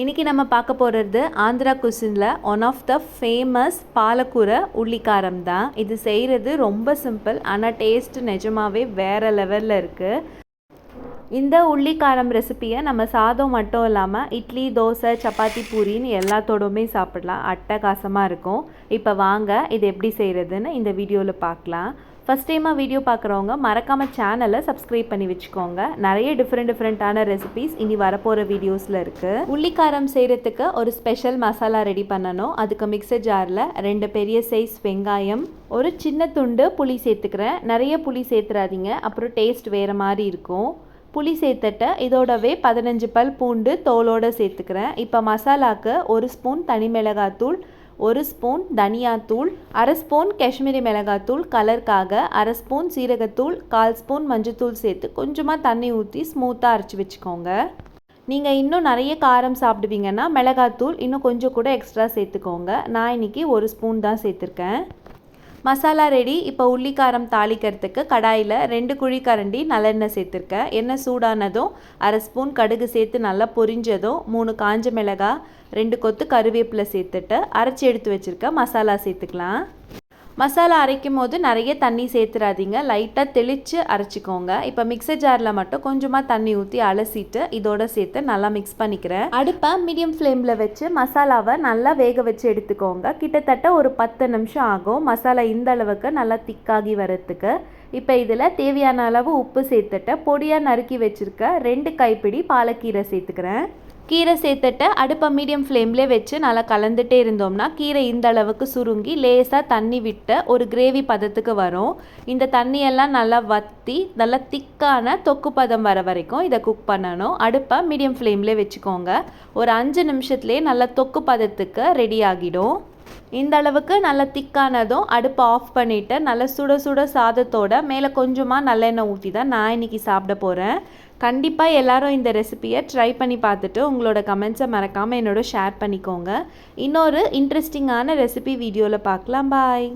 இன்றைக்கி நம்ம பார்க்க போகிறது ஆந்திரா குசினில் ஒன் ஆஃப் த ஃபேமஸ் பாலக்கூரை உள்ளிக்காரம் தான். இது செய்கிறது ரொம்ப சிம்பிள் ஆனால் டேஸ்ட் நிஜமாகவே வேறு லெவலில் இருக்குது இந்த உள்ளிக்காரம் ரெசிப்பியை நம்ம சாதம் மட்டும் இல்லாமல் இட்லி தோசை சப்பாத்தி பூரின்னு எல்லாத்தோடுமே சாப்பிடலாம். அட்டகாசமாக இருக்கும். இப்போ வாங்க இது எப்படி செய்கிறதுன்னு இந்த வீடியோவில் பார்க்கலாம். ஃபஸ்ட் டைமாக வீடியோ பார்க்குறவங்க மறக்காமல் சேனலை சப்ஸ்கிரைப் பண்ணி வச்சுக்கோங்க. நிறைய டிஃப்ரெண்ட் டிஃப்ரெண்ட்டான ரெசிபிஸ் இனி வரப்போகிற வீடியோஸில் இருக்குது உள்ளிக்காரம் செய்கிறதுக்கு ஒரு ஸ்பெஷல் மசாலா ரெடி பண்ணணும். அதுக்கு மிக்சர் ஜாரில் ரெண்டு பெரிய சைஸ் வெங்காயம் ஒரு சின்ன துண்டு புளி சேர்த்துக்கிறேன். நிறைய புளி சேர்த்துறாதீங்க. அப்புறம் டேஸ்ட் வேறு மாதிரி இருக்கும். புளி சேர்த்துட்டு இதோடவே பதினஞ்சு பல் பூண்டு தோலோடு சேர்த்துக்கிறேன். இப்போ மசாலாக்கு ஒரு ஸ்பூன் தனி மிளகாத்தூள் ஒரு ஸ்பூன் தனியாத்தூள் அரை ஸ்பூன் காஷ்மீரி மிளகாத்தூள் கலருக்காக அரை ஸ்பூன் சீரகத்தூள் கால் ஸ்பூன் மஞ்சத்தூள் சேர்த்து கொஞ்சமாக தண்ணி ஊற்றி ஸ்மூத்தாக அரைச்சி வச்சுக்கோங்க. நீங்கள் இன்னும் நிறைய காரம் சாப்பிடுவீங்கன்னா மிளகாத்தூள் இன்னும் கொஞ்சம் கூட எக்ஸ்ட்ரா சேர்த்துக்கோங்க. நான் இன்றைக்கி ஒரு ஸ்பூன் தான் சேர்த்துருக்கேன். மசாலா ரெடி. இப்போ உள்ளிக்காரம் தாளிக்கிறதுக்கு கடாயில் ரெண்டு குழிக்கரண்டி நல்லெண்ணெய் சேர்த்துருக்கேன். எண்ணெய் சூடானதும் அரை ஸ்பூன் கடுகு சேர்த்து நல்லா பொரிஞ்சதும் மூணு காஞ்ச மிளகாய் ரெண்டு கொத்து கருவேப்பிலை சேர்த்துட்டு அரைச்சி எடுத்து வச்சுருக்க. மசாலா சேர்த்துக்கலாம். மசாலா அரைக்கும் போது நிறைய தண்ணி சேர்த்துறாதீங்க. லைட்டாக தெளித்து அரைச்சிக்கோங்க. இப்போ மிக்சர் ஜாரில் மட்டும் கொஞ்சமாக தண்ணி ஊற்றி அலசிட்டு இதோட சேர்த்து நல்லா மிக்ஸ் பண்ணிக்கிறேன். அடுப்பை மீடியம் ஃப்ளேமில் வச்சு மசாலாவை நல்லா வேக வச்சு எடுத்துக்கோங்க. கிட்டத்தட்ட ஒரு பத்து நிமிஷம் ஆகும். மசாலா இந்த அளவுக்கு நல்லா திக்காகி வரத்துக்கு இப்போ இதில் தேவையான அளவு உப்பு சேர்த்துட்டு பொடியாக நறுக்கி வச்சுருக்க ரெண்டு கைப்பிடி பாலக்கீரை சேர்த்துக்கிறேன். கீரை சேர்த்துட்டு அடுப்பை மீடியம் ஃப்ளேம்லேயே வச்சு நல்லா கலந்துட்டே இருந்தோம்னா கீரை இந்த அளவுக்கு சுருங்கி லேசாக தண்ணி விட்டு ஒரு கிரேவி பதத்துக்கு வரும். இந்த தண்ணியெல்லாம் நல்லா வற்றி நல்லா திக்கான தொக்கு பதம் வர வரைக்கும் இதை குக் பண்ணணும். அடுப்பை மீடியம் ஃப்ளேம்லே வச்சுக்கோங்க. ஒரு அஞ்சு நிமிஷத்துலேயே நல்லா தொக்கு பதத்துக்கு ரெடி ஆகிடும். இந்த அளவுக்கு நல்லா திக்கானதும் அடுப்பை ஆஃப் பண்ணிவிட்டு நல்லா சுட சுட சாதத்தோட மேலே கொஞ்சமாக நல்லெண்ணெய் ஊற்றி தான் நான் இன்றைக்கி சாப்பிட போகிறேன் கண்டிப்பாக எல்லாரும் இந்த ரெசிப்பியை ட்ரை பண்ணி பார்த்துட்டு உங்களோட கமெண்ட்ஸை மறக்காமல் என்னோட ஷேர் பண்ணிக்கோங்க. இன்னொரு இன்ட்ரெஸ்டிங்கான ரெசிபி வீடியோவில் பார்க்கலாம். பாய்